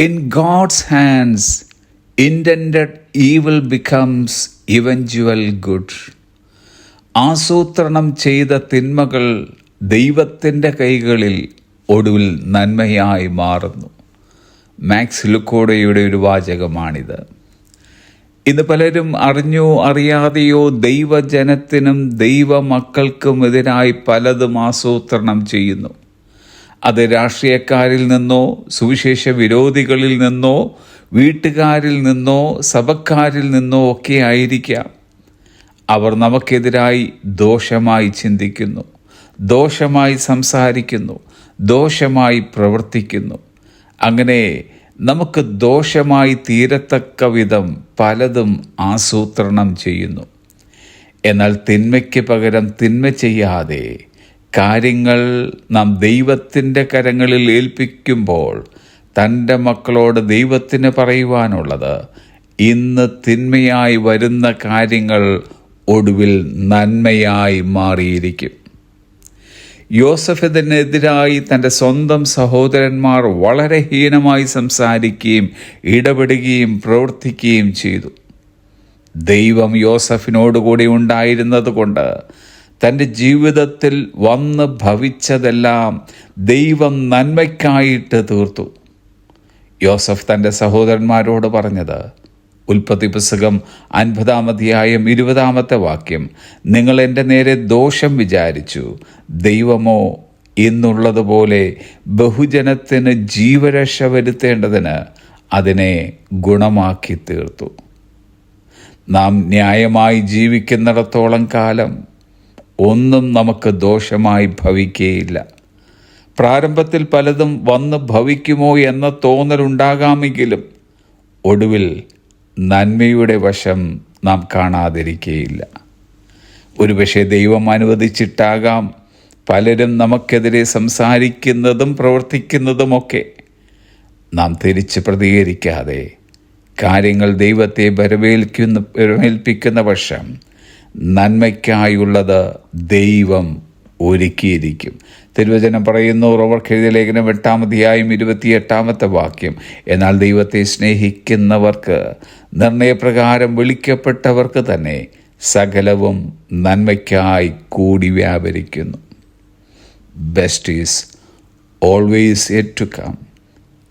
In God's hands intend evil becomes eventual good ആസൂത്രണം ചെയ്ത തിന്മകൾ ദൈവത്തിന്റെ കൈകളിൽ ഒടുവിൽ നന്മയായി മാറുന്നു. മാക്സ് ലുക്കോഡയുടെ ഒരു വാചകമാണിത്. ഇന്ന് പലരും അറിഞ്ഞോ അറിയാതെയോ ദൈവജനത്തിനും ദൈവമക്കൾക്കും എതിരായി പലതും ആസൂത്രണം ചെയ്യുന്നു. അത് രാഷ്ട്രീയക്കാരിൽ നിന്നോ സുവിശേഷ വിരോധികളിൽ നിന്നോ വീട്ടുകാരിൽ നിന്നോ സഭക്കാരിൽ നിന്നോ ഒക്കെ ആയിരിക്കാം. അവർ നമുക്കെതിരായി ദോഷമായി ചിന്തിക്കുന്നു ദോഷമായി സംസാരിക്കുന്നു ദോഷമായി പ്രവർത്തിക്കുന്നു. അങ്ങനെ നമുക്ക് ദോഷമായി തീരത്തക്ക വിധം പലതും ആസൂത്രണം ചെയ്യുന്നു. എന്നാൽ തിന്മയ്ക്ക് പകരം തിന്മ ചെയ്യാതെ കാര്യങ്ങൾ നാം ദൈവത്തിന്റെ കരങ്ങളിൽ ഏൽപ്പിക്കുമ്പോൾ തന്റെ മക്കളോട് ദൈവത്തിന് പറയുവാനുള്ളത് ഇന്ന് തിന്മയായി വരുന്ന കാര്യങ്ങൾ ഒടുവിൽ നന്മയായി മാറിയിരിക്കും. യോസഫിനെതിരായി തന്റെ സ്വന്തം സഹോദരന്മാർ വളരെ ഹീനമായി സംസാരിക്കുകയും ഇടപെടുകയും പ്രവർത്തിക്കുകയും ചെയ്തു. ദൈവം യോസഫിനോടുകൂടി ഉണ്ടായിരുന്നത് കൊണ്ട് തന്റെ ജീവിതത്തിൽ വന്ന് ഭവിച്ചതെല്ലാം ദൈവം നന്മയ്ക്കായിട്ട് തീർത്തു. യോസഫ് തന്റെ സഹോദരന്മാരോട് പറഞ്ഞത് ഉൽപ്പത്തി പുസ്തകം അൻപതാമതിയായും ഇരുപതാമത്തെ വാക്യം നിങ്ങൾ എന്റെ നേരെ ദോഷം വിചാരിച്ചു. ദൈവമോ ഇന്നുള്ളതുപോലെ ബഹുജനത്തിന് ജീവരക്ഷ വരുത്തേണ്ടതിന് അതിനെ ഗുണമാക്കി തീർത്തു. നാം ന്യായമായി ജീവിക്കുന്നിടത്തോളം കാലം ഒന്നും നമുക്ക് ദോഷമായി ഭവിക്കുകയില്ല പ്രാരംഭത്തിൽ പലതും വന്ന് ഭവിക്കുമോ എന്ന തോന്നലുണ്ടാകാമെങ്കിലും ഒടുവിൽ നന്മയുടെ വശം നാം കാണാതിരിക്കുകയില്ല ഒരുപക്ഷെ ദൈവം അനുവദിച്ചിട്ടാകാം പലരും നമുക്കെതിരെ സംസാരിക്കുന്നതും പ്രവർത്തിക്കുന്നതുമൊക്കെ. നാം തിരിച്ച് പ്രതികരിക്കാതെ കാര്യങ്ങൾ ദൈവത്തെ വരവേൽക്കുന്ന വരവേൽപ്പിക്കുന്ന പക്ഷം നന്മയ്ക്കായുള്ളത് ദൈവം ഒരുക്കിയിരിക്കും. തിരുവചനം പറയുന്നു റോവർക്ക് എഴുതിയ ലേഖനം എട്ടാമധ്യായം ഇരുപത്തിയെട്ടാമത്തെ വാക്യം. എന്നാൽ ദൈവത്തെ സ്നേഹിക്കുന്നവർക്ക് നിർണയപ്രകാരം വിളിക്കപ്പെട്ടവർക്ക് തന്നെ സകലവും നന്മയ്ക്കായി കൂടി വ്യാപരിക്കുന്നു. Best is always yet to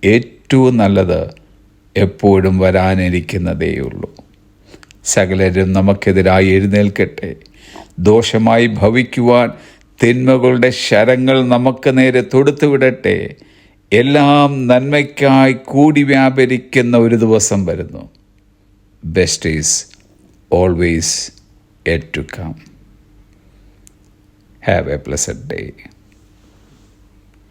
ഏറ്റവും നല്ലത് എപ്പോഴും വരാനിരിക്കുന്നതേയുള്ളൂ. സകലരും നമുക്കെതിരായി എഴുന്നേൽക്കട്ടെ. ദോഷമായി ഭവിക്കുവാൻ തിന്മകളുടെ ശരങ്ങൾ നമുക്ക് നേരെ തൊടുത്തു വിടട്ടെ എല്ലാം നന്മയ്ക്കായി കൂടി വ്യാപരിക്കുന്ന ഒരു ദിവസം വരുന്നു. Best is always yet to come have a pleasant day